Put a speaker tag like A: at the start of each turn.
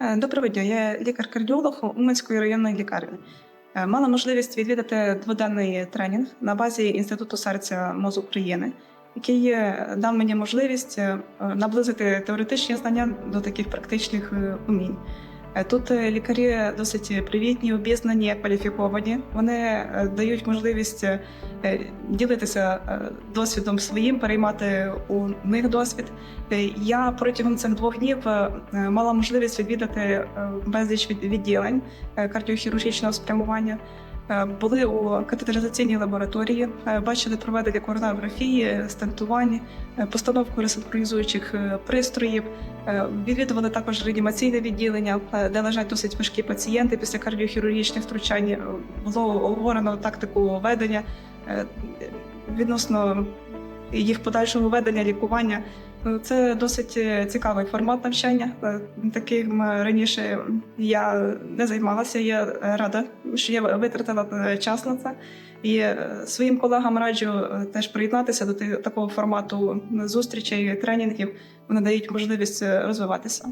A: Е, Доброго дня, я лікар-кардіолог Уманської районної лікарні. Е, Мала можливість відвідати дводенний тренінг на базі Інституту серця МОЗ України, який е, дав мені можливість наблизити теоретичні знання до таких практичних умінь. Е, Тут е, лікарі досить привітні, обізнані, кваліфіковані. Вони е, дають можливість ділитися досвідом своїм, переймати у них досвід. Я протягом цих двох днів мала можливість відвідати безліч від- відділень кардіохірургічного спрямування. Е, Були у катетеризаційній лабораторії, е, бачили проведення коронарографії, стентування, е, постановку ресинхронізуючих пристроїв. Відвідували також реанімаційне відділення, де лежать досить важкі пацієнти після кардіохірургічних втручань. Було оговорено тактику ведення відносно їх подальшого ведення, лікування. Це досить е, цікавий формат навчання. Е, Таким раніше я не займалася. Я рада, що я витратила е, час на це. І своїм колегам раджу теж приєднатися до такого формату зустрічей, тренінгів. Вони дають можливість розвиватися.